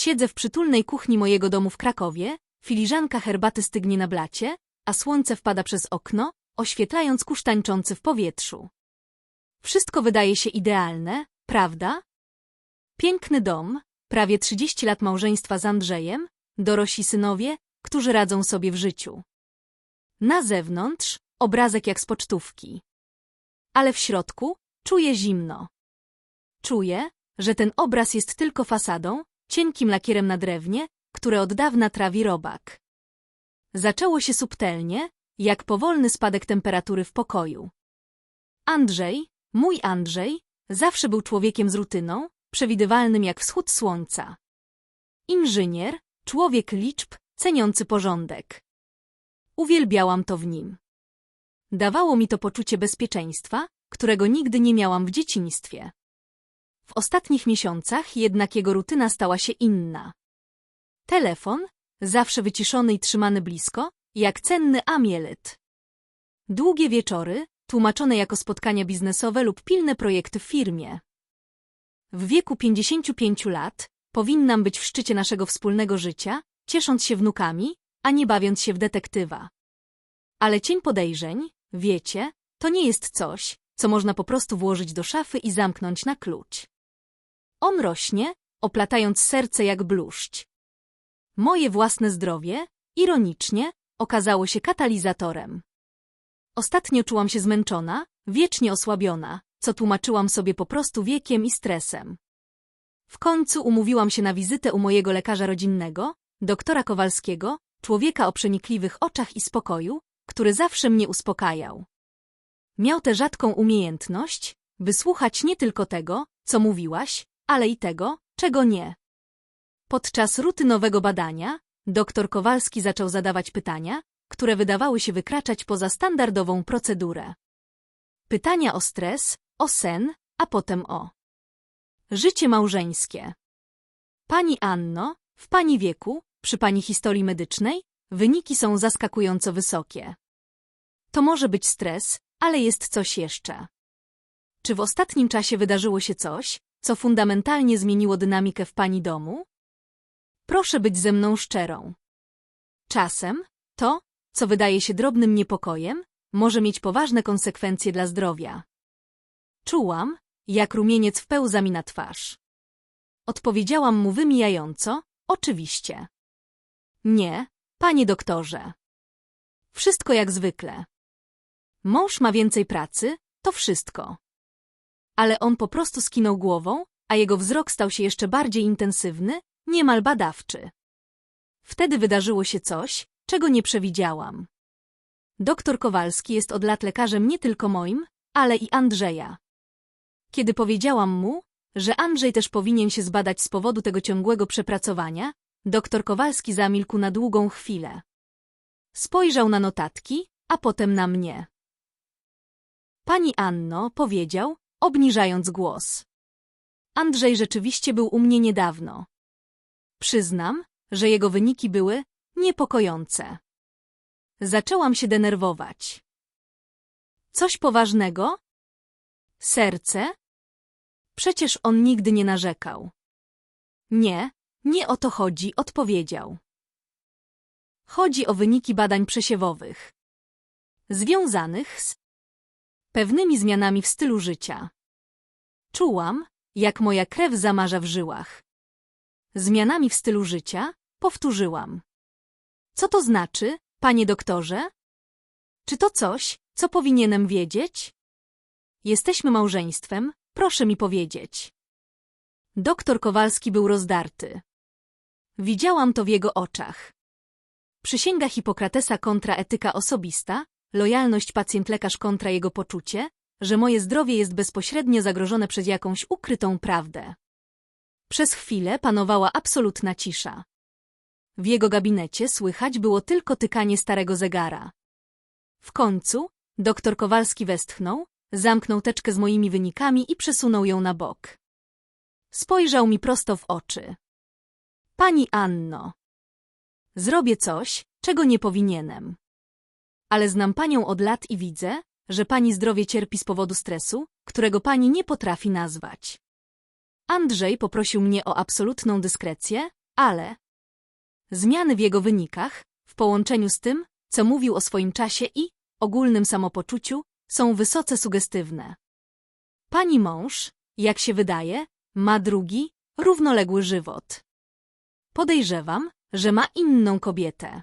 Siedzę w przytulnej kuchni mojego domu w Krakowie, filiżanka herbaty stygnie na blacie, a słońce wpada przez okno, oświetlając kurz tańczący w powietrzu. Wszystko wydaje się idealne, prawda? Piękny dom, prawie 30 lat małżeństwa z Andrzejem, dorośli synowie, którzy radzą sobie w życiu. Na zewnątrz obrazek jak z pocztówki. Ale w środku czuję zimno. Czuję, że ten obraz jest tylko fasadą, cienkim lakierem na drewnie, które od dawna trawi robak. Zaczęło się subtelnie, jak powolny spadek temperatury w pokoju. Andrzej, mój Andrzej, zawsze był człowiekiem z rutyną, przewidywalnym jak wschód słońca. Inżynier, człowiek liczb, ceniący porządek. Uwielbiałam to w nim. Dawało mi to poczucie bezpieczeństwa, którego nigdy nie miałam w dzieciństwie. W ostatnich miesiącach jednak jego rutyna stała się inna. Telefon, zawsze wyciszony i trzymany blisko, jak cenny amielet. Długie wieczory, tłumaczone jako spotkania biznesowe lub pilne projekty w firmie. W wieku 55 lat powinnam być w szczycie naszego wspólnego życia, ciesząc się wnukami, a nie bawiąc się w detektywa. Ale cień podejrzeń, wiecie, to nie jest coś, co można po prostu włożyć do szafy i zamknąć na klucz. On rośnie, oplatając serce jak bluszcz. Moje własne zdrowie, ironicznie, okazało się katalizatorem. Ostatnio czułam się zmęczona, wiecznie osłabiona, co tłumaczyłam sobie po prostu wiekiem i stresem. W końcu umówiłam się na wizytę u mojego lekarza rodzinnego, doktora Kowalskiego, człowieka o przenikliwych oczach i spokoju, który zawsze mnie uspokajał. Miał tę rzadką umiejętność, by słuchać nie tylko tego, co mówiłaś, ale i tego, czego nie. Podczas rutynowego badania doktor Kowalski zaczął zadawać pytania, które wydawały się wykraczać poza standardową procedurę. Pytania o stres, o sen, a potem o życie małżeńskie. Pani Anno, w pani wieku, przy pani historii medycznej, wyniki są zaskakująco wysokie. To może być stres, ale jest coś jeszcze. Czy w ostatnim czasie wydarzyło się coś, co fundamentalnie zmieniło dynamikę w pani domu? Proszę być ze mną szczerą. Czasem to, co wydaje się drobnym niepokojem, może mieć poważne konsekwencje dla zdrowia. Czułam, jak rumieniec wpełza mi na twarz. Odpowiedziałam mu wymijająco, oczywiście. Nie, panie doktorze. Wszystko jak zwykle. Mąż ma więcej pracy, to wszystko. Ale on po prostu skinął głową, a jego wzrok stał się jeszcze bardziej intensywny, niemal badawczy. Wtedy wydarzyło się coś, czego nie przewidziałam. Doktor Kowalski jest od lat lekarzem nie tylko moim, ale i Andrzeja. Kiedy powiedziałam mu, że Andrzej też powinien się zbadać z powodu tego ciągłego przepracowania, doktor Kowalski zamilkł na długą chwilę. Spojrzał na notatki, a potem na mnie. Pani Anno, powiedział, obniżając głos. Andrzej rzeczywiście był u mnie niedawno. Przyznam, że jego wyniki były niepokojące. Zaczęłam się denerwować. Coś poważnego? Serce? Przecież on nigdy nie narzekał. Nie, nie o to chodzi, odpowiedział. Chodzi o wyniki badań przesiewowych. Związanych z pewnymi zmianami w stylu życia. Czułam, jak moja krew zamarza w żyłach. Zmianami w stylu życia, powtórzyłam. Co to znaczy, panie doktorze? Czy to coś, co powinienem wiedzieć? Jesteśmy małżeństwem, proszę mi powiedzieć. Doktor Kowalski był rozdarty. Widziałam to w jego oczach. Przysięga Hipokratesa kontra etyka osobista, lojalność pacjent-lekarz kontra jego poczucie, że moje zdrowie jest bezpośrednio zagrożone przez jakąś ukrytą prawdę. Przez chwilę panowała absolutna cisza. W jego gabinecie słychać było tylko tykanie starego zegara. W końcu doktor Kowalski westchnął, zamknął teczkę z moimi wynikami i przesunął ją na bok. Spojrzał mi prosto w oczy. Pani Anno, zrobię coś, czego nie powinienem. Ale znam panią od lat i widzę, że pani zdrowie cierpi z powodu stresu, którego pani nie potrafi nazwać. Andrzej poprosił mnie o absolutną dyskrecję, ale zmiany w jego wynikach, w połączeniu z tym, co mówił o swoim czasie i ogólnym samopoczuciu, są wysoce sugestywne. Pani mąż, jak się wydaje, ma drugi, równoległy żywot. Podejrzewam, że ma inną kobietę.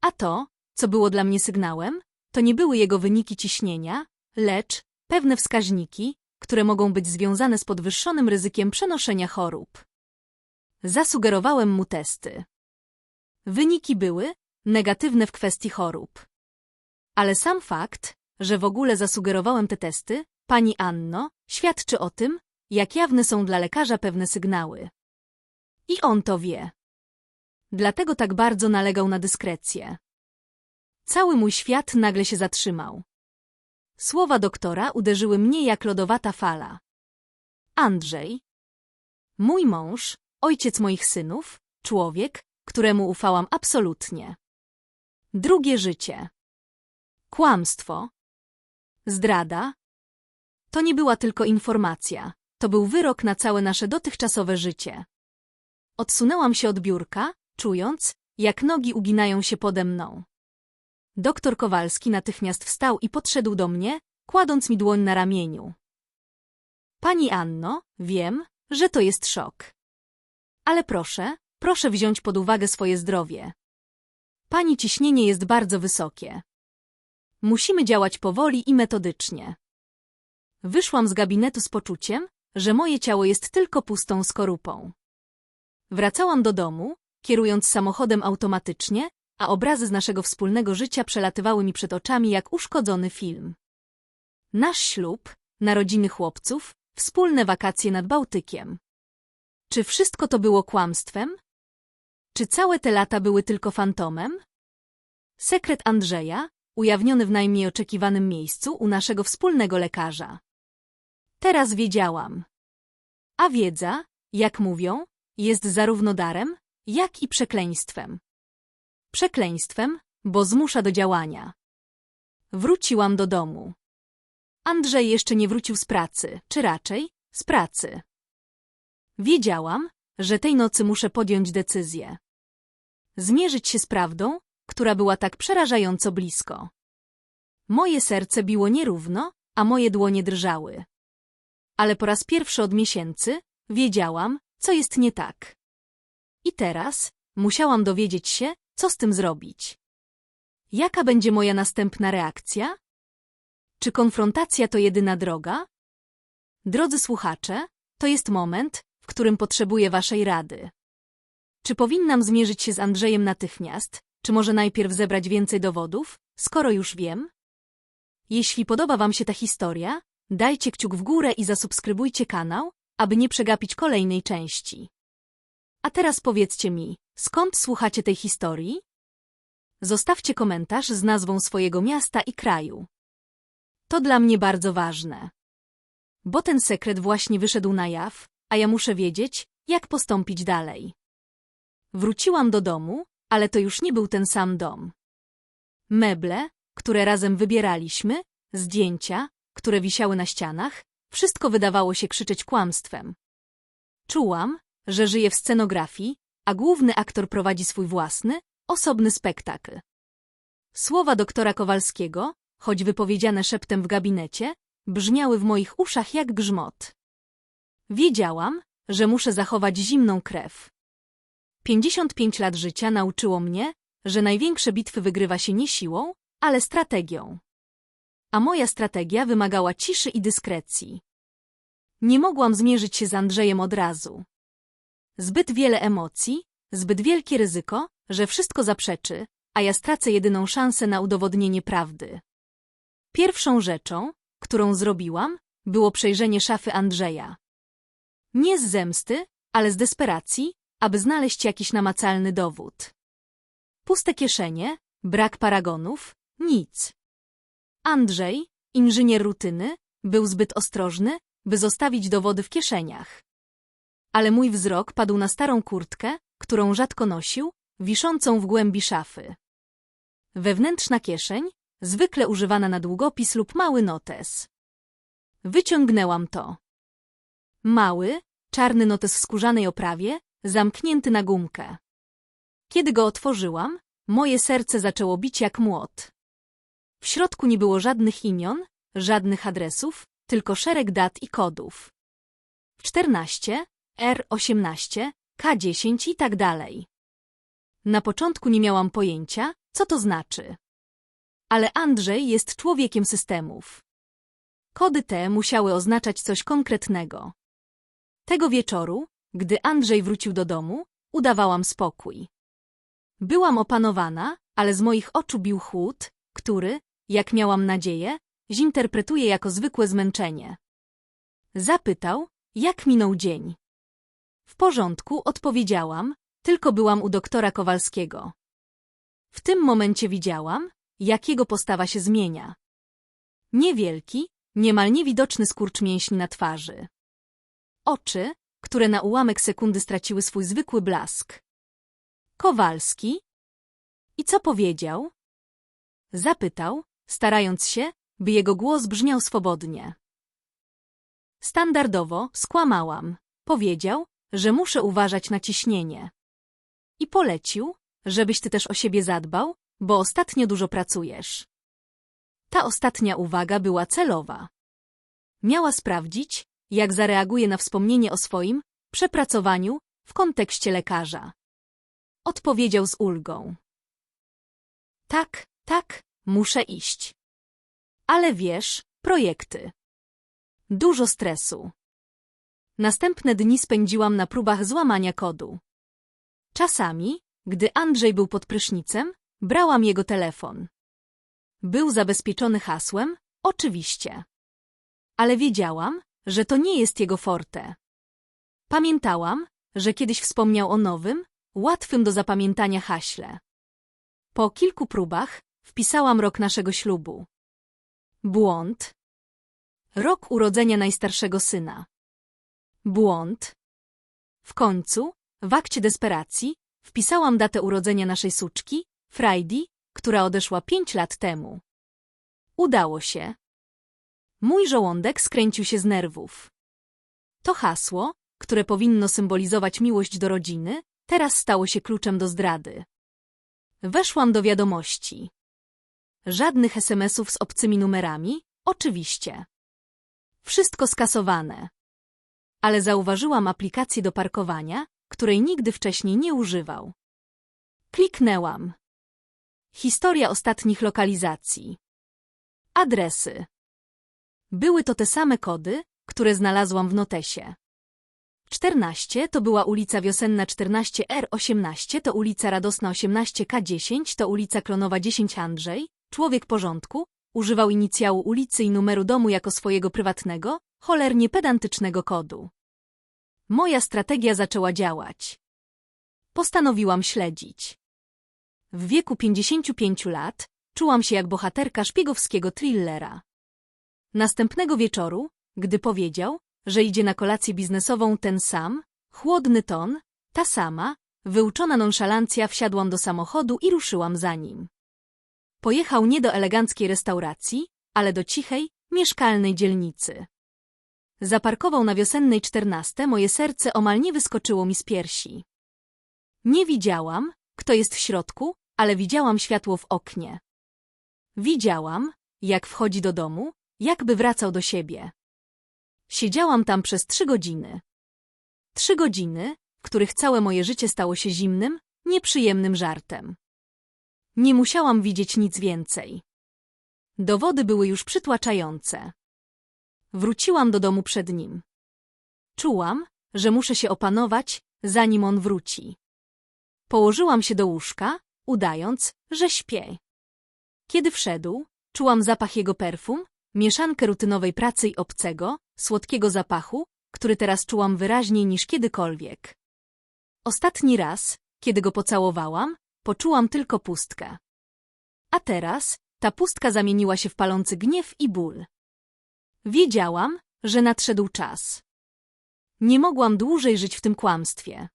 A to, co było dla mnie sygnałem, to nie były jego wyniki ciśnienia, lecz pewne wskaźniki, które mogą być związane z podwyższonym ryzykiem przenoszenia chorób. Zasugerowałem mu testy. Wyniki były negatywne w kwestii chorób. Ale sam fakt, że w ogóle zasugerowałem te testy, pani Anno, świadczy o tym, jak jawne są dla lekarza pewne sygnały. I on to wie. Dlatego tak bardzo nalegał na dyskrecję. Cały mój świat nagle się zatrzymał. Słowa doktora uderzyły mnie jak lodowata fala. Andrzej. Mój mąż, ojciec moich synów, człowiek, któremu ufałam absolutnie. Drugie życie. Kłamstwo. Zdrada. To nie była tylko informacja, to był wyrok na całe nasze dotychczasowe życie. Odsunęłam się od biurka, czując, jak nogi uginają się pode mną. Doktor Kowalski natychmiast wstał i podszedł do mnie, kładąc mi dłoń na ramieniu. Pani Anno, wiem, że to jest szok. Ale proszę, proszę wziąć pod uwagę swoje zdrowie. Pani ciśnienie jest bardzo wysokie. Musimy działać powoli i metodycznie. Wyszłam z gabinetu z poczuciem, że moje ciało jest tylko pustą skorupą. Wracałam do domu, kierując samochodem automatycznie, a obrazy z naszego wspólnego życia przelatywały mi przed oczami jak uszkodzony film. Nasz ślub, narodziny chłopców, wspólne wakacje nad Bałtykiem. Czy wszystko to było kłamstwem? Czy całe te lata były tylko fantomem? Sekret Andrzeja, ujawniony w najmniej oczekiwanym miejscu u naszego wspólnego lekarza. Teraz wiedziałam. A wiedza, jak mówią, jest zarówno darem, jak i przekleństwem. Przekleństwem, bo zmusza do działania. Wróciłam do domu. Andrzej jeszcze nie wrócił z pracy, czy raczej z pracy. Wiedziałam, że tej nocy muszę podjąć decyzję. Zmierzyć się z prawdą, która była tak przerażająco blisko. Moje serce biło nierówno, a moje dłonie drżały. Ale po raz pierwszy od miesięcy wiedziałam, co jest nie tak. I teraz musiałam dowiedzieć się, co z tym zrobić. Jaka będzie moja następna reakcja? Czy konfrontacja to jedyna droga? Drodzy słuchacze, to jest moment, w którym potrzebuję Waszej rady. Czy powinnam zmierzyć się z Andrzejem natychmiast, czy może najpierw zebrać więcej dowodów, skoro już wiem? Jeśli podoba Wam się ta historia, dajcie kciuk w górę i zasubskrybujcie kanał, aby nie przegapić kolejnej części. A teraz powiedzcie mi, skąd słuchacie tej historii? Zostawcie komentarz z nazwą swojego miasta i kraju. To dla mnie bardzo ważne. Bo ten sekret właśnie wyszedł na jaw, a ja muszę wiedzieć, jak postąpić dalej. Wróciłam do domu, ale to już nie był ten sam dom. Meble, które razem wybieraliśmy, zdjęcia, które wisiały na ścianach, wszystko wydawało się krzyczeć kłamstwem. Czułam, że żyję w scenografii, a główny aktor prowadzi swój własny, osobny spektakl. Słowa doktora Kowalskiego, choć wypowiedziane szeptem w gabinecie, brzmiały w moich uszach jak grzmot. Wiedziałam, że muszę zachować zimną krew. 55 lat życia nauczyło mnie, że największe bitwy wygrywa się nie siłą, ale strategią. A moja strategia wymagała ciszy i dyskrecji. Nie mogłam zmierzyć się z Andrzejem od razu. Zbyt wiele emocji, zbyt wielkie ryzyko, że wszystko zaprzeczy, a ja stracę jedyną szansę na udowodnienie prawdy. Pierwszą rzeczą, którą zrobiłam, było przejrzenie szafy Andrzeja. Nie z zemsty, ale z desperacji, aby znaleźć jakiś namacalny dowód. Puste kieszenie, brak paragonów, nic. Andrzej, inżynier rutyny, był zbyt ostrożny, by zostawić dowody w kieszeniach. Ale mój wzrok padł na starą kurtkę, którą rzadko nosił, wiszącą w głębi szafy. Wewnętrzna kieszeń, zwykle używana na długopis lub mały notes. Wyciągnęłam to. Mały, czarny notes w skórzanej oprawie, zamknięty na gumkę. Kiedy go otworzyłam, moje serce zaczęło bić jak młot. W środku nie było żadnych imion, żadnych adresów, tylko szereg dat i kodów. 14, R18, K10 i tak dalej. Na początku nie miałam pojęcia, co to znaczy. Ale Andrzej jest człowiekiem systemów. Kody te musiały oznaczać coś konkretnego. Tego wieczoru, gdy Andrzej wrócił do domu, udawałam spokój. Byłam opanowana, ale z moich oczu bił chłód, który, jak miałam nadzieję, zinterpretuję jako zwykłe zmęczenie. Zapytał, jak minął dzień. W porządku, odpowiedziałam, tylko byłam u doktora Kowalskiego. W tym momencie widziałam, jak jego postawa się zmienia. Niewielki, niemal niewidoczny skurcz mięśni na twarzy. Oczy, które na ułamek sekundy straciły swój zwykły blask. Kowalski? I co powiedział? Zapytał, starając się, by jego głos brzmiał swobodnie. Standardowo skłamałam. Powiedział, że muszę uważać na ciśnienie. I polecił, żebyś ty też o siebie zadbał, bo ostatnio dużo pracujesz. Ta ostatnia uwaga była celowa. Miała sprawdzić, jak zareaguje na wspomnienie o swoim przepracowaniu w kontekście lekarza. Odpowiedział z ulgą. Tak, tak, muszę iść. Ale wiesz, projekty. Dużo stresu. Następne dni spędziłam na próbach złamania kodu. Czasami, gdy Andrzej był pod prysznicem, brałam jego telefon. Był zabezpieczony hasłem, oczywiście. Ale wiedziałam, że to nie jest jego forte. Pamiętałam, że kiedyś wspomniał o nowym, łatwym do zapamiętania haśle. Po kilku próbach wpisałam rok naszego ślubu. Błąd. Rok urodzenia najstarszego syna. Błąd. W końcu, w akcie desperacji, wpisałam datę urodzenia naszej suczki, Friday, która odeszła pięć lat temu. Udało się. Mój żołądek skręcił się z nerwów. To hasło, które powinno symbolizować miłość do rodziny, teraz stało się kluczem do zdrady. Weszłam do wiadomości. Żadnych SMS-ów z obcymi numerami, oczywiście. Wszystko skasowane. Ale zauważyłam aplikację do parkowania, której nigdy wcześniej nie używał. Kliknęłam. Historia ostatnich lokalizacji. Adresy. Były to te same kody, które znalazłam w notesie. 14 to była ulica Wiosenna 14R18 to ulica Radosna 18K10 to ulica Klonowa 10 Andrzej, człowiek porządku, używał inicjału ulicy i numeru domu jako swojego prywatnego, cholernie pedantycznego kodu. Moja strategia zaczęła działać. Postanowiłam śledzić. W wieku 55 lat czułam się jak bohaterka szpiegowskiego thrillera. Następnego wieczoru, gdy powiedział, że idzie na kolację biznesową ten sam, chłodny ton, ta sama, wyuczona nonszalancja wsiadłam do samochodu i ruszyłam za nim. Pojechał nie do eleganckiej restauracji, ale do cichej, mieszkalnej dzielnicy. Zaparkował na wiosennej czternaste, moje serce omal nie wyskoczyło mi z piersi. Nie widziałam, kto jest w środku, ale widziałam światło w oknie. Widziałam, jak wchodzi do domu, jakby wracał do siebie. Siedziałam tam przez trzy godziny. Trzy godziny, w których całe moje życie stało się zimnym, nieprzyjemnym żartem. Nie musiałam widzieć nic więcej. Dowody były już przytłaczające. Wróciłam do domu przed nim. Czułam, że muszę się opanować, zanim on wróci. Położyłam się do łóżka, udając, że śpię. Kiedy wszedł, czułam zapach jego perfum, mieszankę rutynowej pracy i obcego, słodkiego zapachu, który teraz czułam wyraźniej niż kiedykolwiek. Ostatni raz, kiedy go pocałowałam, poczułam tylko pustkę. A teraz ta pustka zamieniła się w palący gniew i ból. Wiedziałam, że nadszedł czas. Nie mogłam dłużej żyć w tym kłamstwie.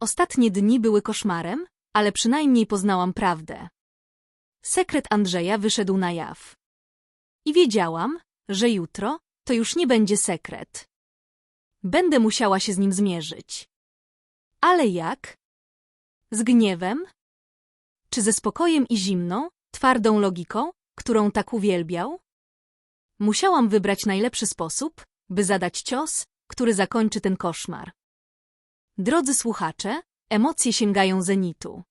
Ostatnie dni były koszmarem, ale przynajmniej poznałam prawdę. Sekret Andrzeja wyszedł na jaw. I wiedziałam, że jutro to już nie będzie sekret. Będę musiała się z nim zmierzyć. Ale jak? Z gniewem? Czy ze spokojem i zimną, twardą logiką, którą tak uwielbiał? Musiałam wybrać najlepszy sposób, by zadać cios, który zakończy ten koszmar. Drodzy słuchacze, emocje sięgają zenitu.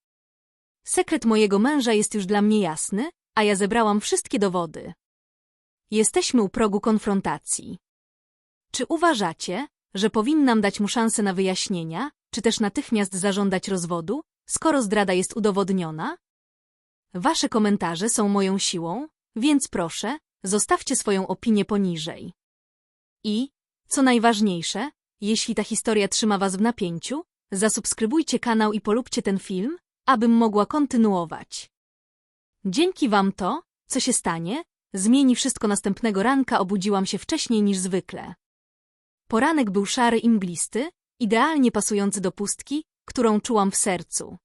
Sekret mojego męża jest już dla mnie jasny, a ja zebrałam wszystkie dowody. Jesteśmy u progu konfrontacji. Czy uważacie, że powinnam dać mu szansę na wyjaśnienia, czy też natychmiast zażądać rozwodu, skoro zdrada jest udowodniona? Wasze komentarze są moją siłą, więc proszę, zostawcie swoją opinię poniżej. I, co najważniejsze, jeśli ta historia trzyma was w napięciu, zasubskrybujcie kanał i polubcie ten film, abym mogła kontynuować. Dzięki wam to, co się stanie, zmieni wszystko następnego ranka obudziłam się wcześniej niż zwykle. Poranek był szary i mglisty, idealnie pasujący do pustki, którą czułam w sercu.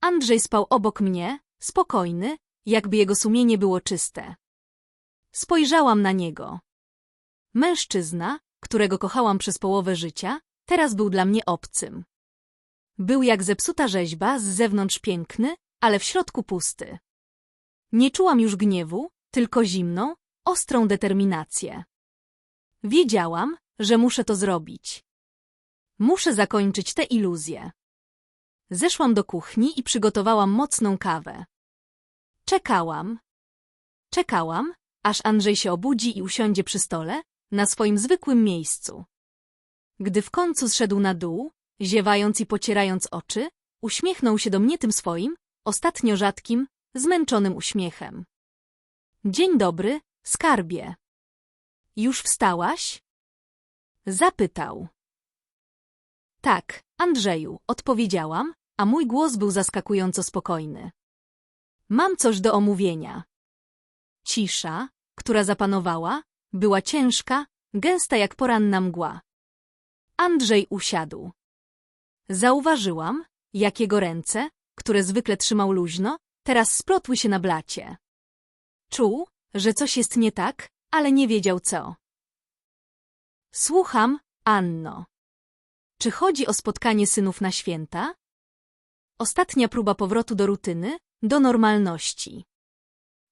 Andrzej spał obok mnie, spokojny, jakby jego sumienie było czyste. Spojrzałam na niego. Mężczyzna, którego kochałam przez połowę życia, teraz był dla mnie obcym. Był jak zepsuta rzeźba, z zewnątrz piękny, ale w środku pusty. Nie czułam już gniewu, tylko zimną, ostrą determinację. Wiedziałam, że muszę to zrobić. Muszę zakończyć tę iluzję. Zeszłam do kuchni i przygotowałam mocną kawę. Czekałam. Czekałam, aż Andrzej się obudzi i usiądzie przy stole, na swoim zwykłym miejscu. Gdy w końcu zszedł na dół, ziewając i pocierając oczy, uśmiechnął się do mnie tym swoim, ostatnio rzadkim, zmęczonym uśmiechem. Dzień dobry, skarbie. Już wstałaś? Zapytał. Tak, Andrzeju, odpowiedziałam, a mój głos był zaskakująco spokojny. Mam coś do omówienia. Cisza, która zapanowała, była ciężka, gęsta jak poranna mgła. Andrzej usiadł. Zauważyłam, jak jego ręce, które zwykle trzymał luźno, teraz splotły się na blacie. Czuł, że coś jest nie tak, ale nie wiedział co. Słucham, Anno. Czy chodzi o spotkanie synów na święta? Ostatnia próba powrotu do rutyny, do normalności.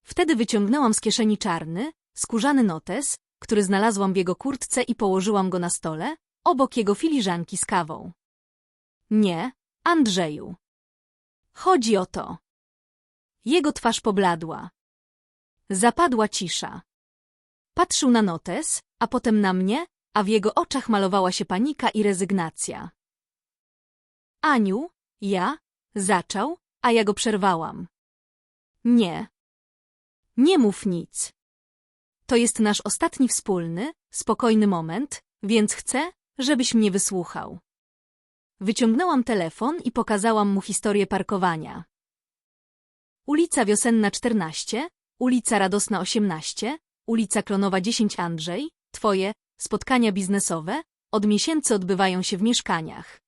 Wtedy wyciągnęłam z kieszeni czarny, skórzany notes, który znalazłam w jego kurtce i położyłam go na stole, obok jego filiżanki z kawą. Nie, Andrzeju. Chodzi o to. Jego twarz pobladła. Zapadła cisza. Patrzył na notes, a potem na mnie, a w jego oczach malowała się panika i rezygnacja. Aniu, ja, zaczął, a ja go przerwałam. Nie. Nie mów nic. To jest nasz ostatni wspólny, spokojny moment, więc chcę, żebyś mnie wysłuchał. Wyciągnęłam telefon i pokazałam mu historię parkowania. Ulica Wiosenna 14, ulica Radosna 18, ulica Klonowa 10 Andrzej, twoje spotkania biznesowe od miesięcy odbywają się w mieszkaniach.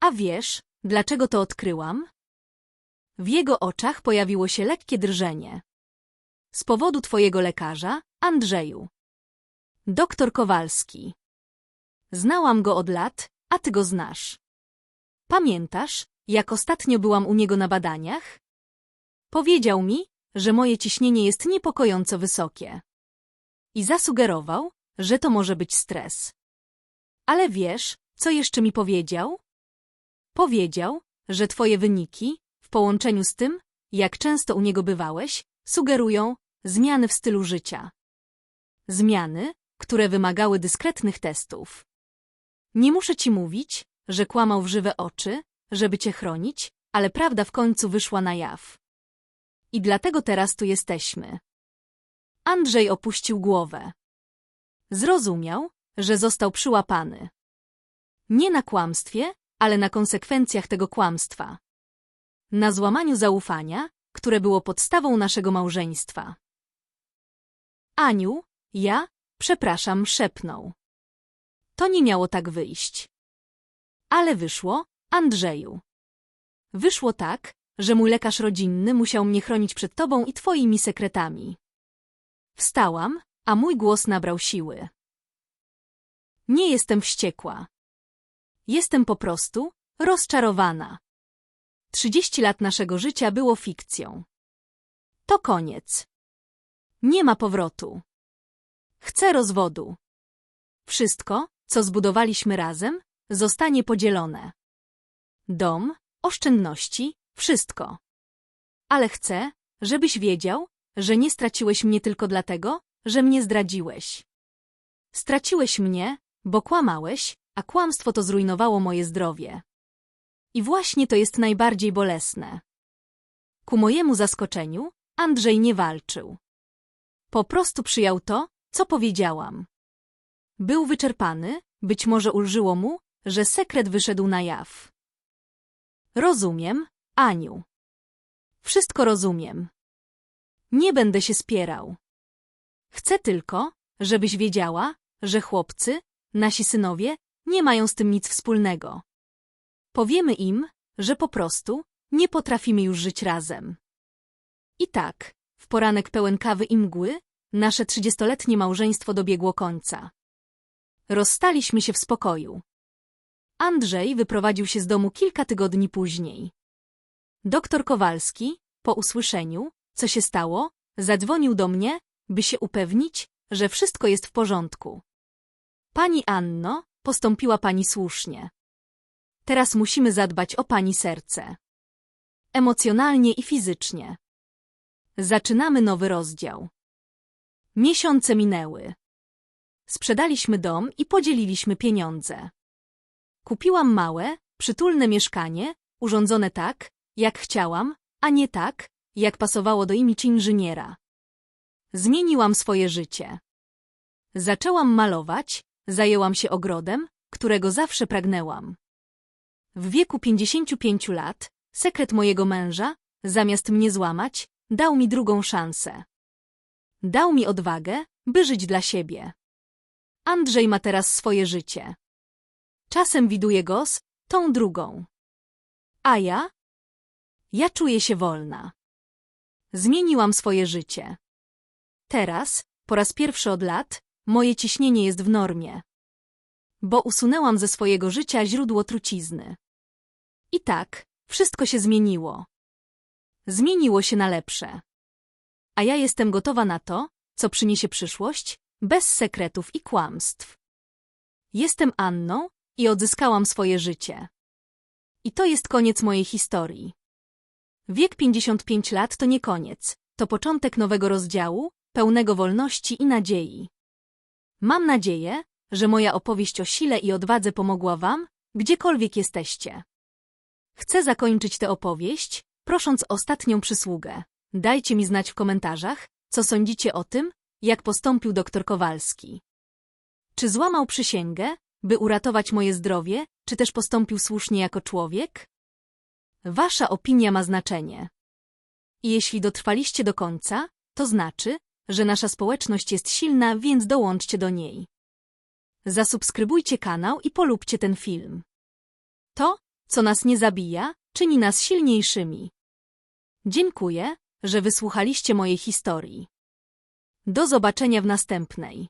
A wiesz, dlaczego to odkryłam? W jego oczach pojawiło się lekkie drżenie. Z powodu twojego lekarza, Andrzeju. Doktor Kowalski. Znałam go od lat, a ty go znasz. Pamiętasz, jak ostatnio byłam u niego na badaniach? Powiedział mi, że moje ciśnienie jest niepokojąco wysokie. I zasugerował, że to może być stres. Ale wiesz, co jeszcze mi powiedział? Powiedział, że twoje wyniki, w połączeniu z tym, jak często u niego bywałeś, sugerują zmiany w stylu życia. Zmiany, które wymagały dyskretnych testów. Nie muszę ci mówić, że kłamał w żywe oczy, żeby cię chronić, ale prawda w końcu wyszła na jaw. I dlatego teraz tu jesteśmy. Andrzej opuścił głowę. Zrozumiał, że został przyłapany. Nie na kłamstwie, ale na konsekwencjach tego kłamstwa. Na złamaniu zaufania, które było podstawą naszego małżeństwa. Aniu, ja, przepraszam, szepnął. To nie miało tak wyjść. Ale wyszło, Andrzeju. Wyszło tak, że mój lekarz rodzinny musiał mnie chronić przed tobą i twoimi sekretami. Wstałam, a mój głos nabrał siły. Nie jestem wściekła. Jestem po prostu rozczarowana. Trzydzieści lat naszego życia było fikcją. To koniec. Nie ma powrotu. Chcę rozwodu. Wszystko, co zbudowaliśmy razem, zostanie podzielone. Dom, oszczędności, wszystko. Ale chcę, żebyś wiedział, że nie straciłeś mnie tylko dlatego, że mnie zdradziłeś. Straciłeś mnie, bo kłamałeś, a kłamstwo to zrujnowało moje zdrowie. I właśnie to jest najbardziej bolesne. Ku mojemu zaskoczeniu, Andrzej nie walczył. Po prostu przyjął to, co powiedziałam. Był wyczerpany, być może ulżyło mu, że sekret wyszedł na jaw. Rozumiem, Aniu. Wszystko rozumiem. Nie będę się spierał. Chcę tylko, żebyś wiedziała, że chłopcy, nasi synowie, nie mają z tym nic wspólnego. Powiemy im, że po prostu nie potrafimy już żyć razem. I tak, w poranek pełen kawy i mgły, nasze trzydziestoletnie małżeństwo dobiegło końca. Rozstaliśmy się w spokoju. Andrzej wyprowadził się z domu kilka tygodni później. Doktor Kowalski, po usłyszeniu, co się stało, zadzwonił do mnie, by się upewnić, że wszystko jest w porządku. Pani Anno, postąpiła pani słusznie. Teraz musimy zadbać o pani serce. Emocjonalnie i fizycznie. Zaczynamy nowy rozdział. Miesiące minęły. Sprzedaliśmy dom i podzieliliśmy pieniądze. Kupiłam małe, przytulne mieszkanie, urządzone tak, jak chciałam, a nie tak, jak pasowało do imidż inżyniera. Zmieniłam swoje życie. Zaczęłam malować, zajęłam się ogrodem, którego zawsze pragnęłam. W wieku 55 lat, sekret mojego męża, zamiast mnie złamać, dał mi drugą szansę. Dał mi odwagę, by żyć dla siebie. Andrzej ma teraz swoje życie. Czasem widuję go z tą drugą. A ja? Ja czuję się wolna. Zmieniłam swoje życie. Teraz, po raz pierwszy od lat, moje ciśnienie jest w normie. Bo usunęłam ze swojego życia źródło trucizny. I tak, wszystko się zmieniło. Zmieniło się na lepsze. A ja jestem gotowa na to, co przyniesie przyszłość, bez sekretów i kłamstw. Jestem Anną i odzyskałam swoje życie. I to jest koniec mojej historii. Wiek 55 lat to nie koniec, to początek nowego rozdziału, pełnego wolności i nadziei. Mam nadzieję, że moja opowieść o sile i odwadze pomogła Wam, gdziekolwiek jesteście. Chcę zakończyć tę opowieść, prosząc ostatnią przysługę. Dajcie mi znać w komentarzach, co sądzicie o tym, jak postąpił dr Kowalski. Czy złamał przysięgę, by uratować moje zdrowie, czy też postąpił słusznie jako człowiek? Wasza opinia ma znaczenie. I jeśli dotrwaliście do końca, to znaczy, że nasza społeczność jest silna, więc dołączcie do niej. Zasubskrybujcie kanał i polubcie ten film. To, co nas nie zabija, czyni nas silniejszymi. Dziękuję, że wysłuchaliście mojej historii. Do zobaczenia w następnej.